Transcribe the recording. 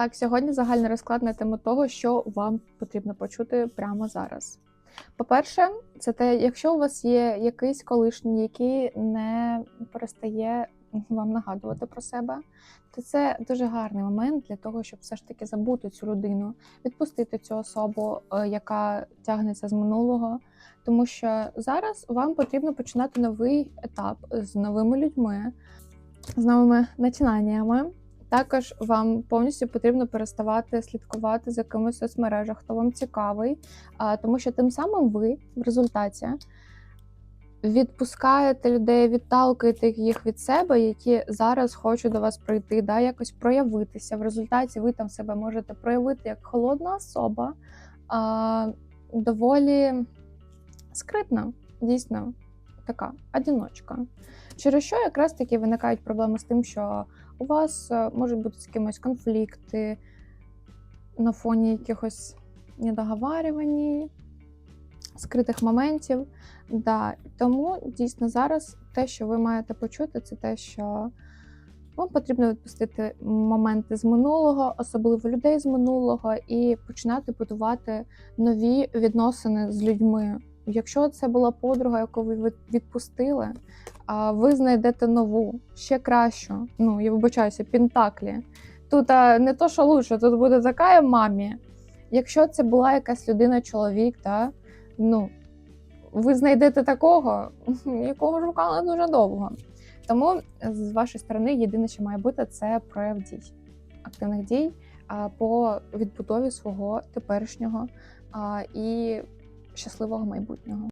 Так, сьогодні загальний розклад на тему того, що вам потрібно почути прямо зараз. По-перше, це те, якщо у вас є якийсь колишній, який не перестає вам нагадувати про себе, то це дуже гарний момент для того, щоб все ж таки забути цю людину, відпустити цю особу, е, яка тягнеться з минулого. Тому що зараз вам потрібно починати новий етап з новими людьми, з новими начинаннями. Також вам повністю потрібно переставати слідкувати за кимось соцмережах, хто вам цікавий, тому що тим самим ви в результаті відпускаєте людей, відталкуєте їх від себе, які зараз хочуть до вас прийти, да, якось проявитися. В результаті ви там себе можете проявити як холодна особа, а, доволі скритна, дійсно така одіночка. Через що якраз таки виникають проблеми з тим, що у вас е, можуть бути з кимось конфлікти на фоні якихось недоговарювань, скритих моментів. Да. Тому дійсно зараз те, що ви маєте почути, це те, що вам потрібно відпустити моменти з минулого, особливо людей з минулого, і починати будувати нові відносини з людьми. Якщо це була подруга, яку ви відпустили, ви знайдете нову, ще кращу. Ну, я вибачаюся, пентаклі. Тут а, не то, що лучше, тут буде така мамі. Якщо це була якась людина, чоловік, та, ну, ви знайдете такого, якого шукали дуже довго. Тому з вашої сторони єдине, що має бути, це прояв дій, активних дій по відбудові свого теперішнього і щасливого майбутнього.